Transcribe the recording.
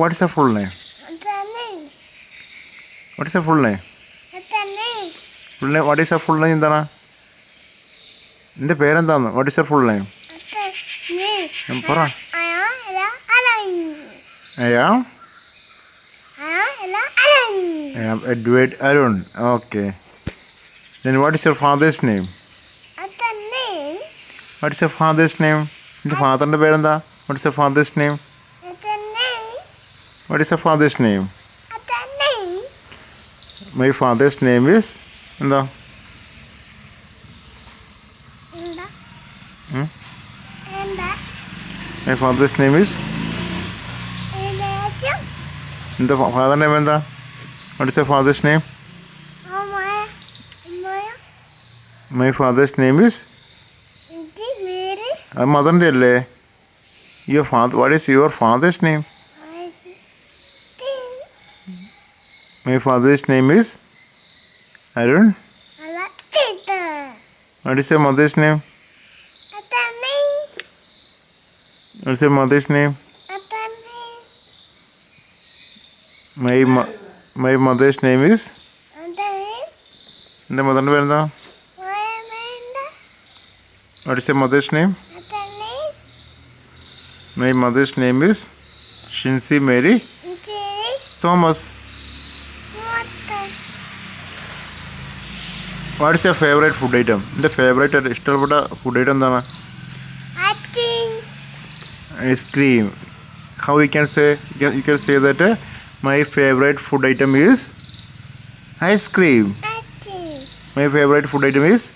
What is a full name what is a full name name what is a full name എന്താണ്? നിന്റെ പേരെന്താന്ന് what is a full name പറ. Edward Arun. Okay. Then what is your father's name? What is your father's name? നിന്റെ ഫാദറിന്റെ പേരെന്താ? What is your father's name what is your father's name my father's name is എന്താ? My father's name is എന്താ father name എന്താ? What is a father's name my father's name is അത് മദറിന്റെ അല്ലേ? Your father what is your father's name my father's name is Arun what is your mother's name what is your mother's name my my mother's name is എൻ്റെ മദറിൻ്റെ പേരെന്താ what is your mother's name my mother's name is Shincy Mary Thomas What is your favourite food item? എന്റെ favourite ഇഷ്ടപ്പെട്ട food item എന്താണ്? Ice cream how you can say you can say that my favourite food item is ice cream my favourite food item is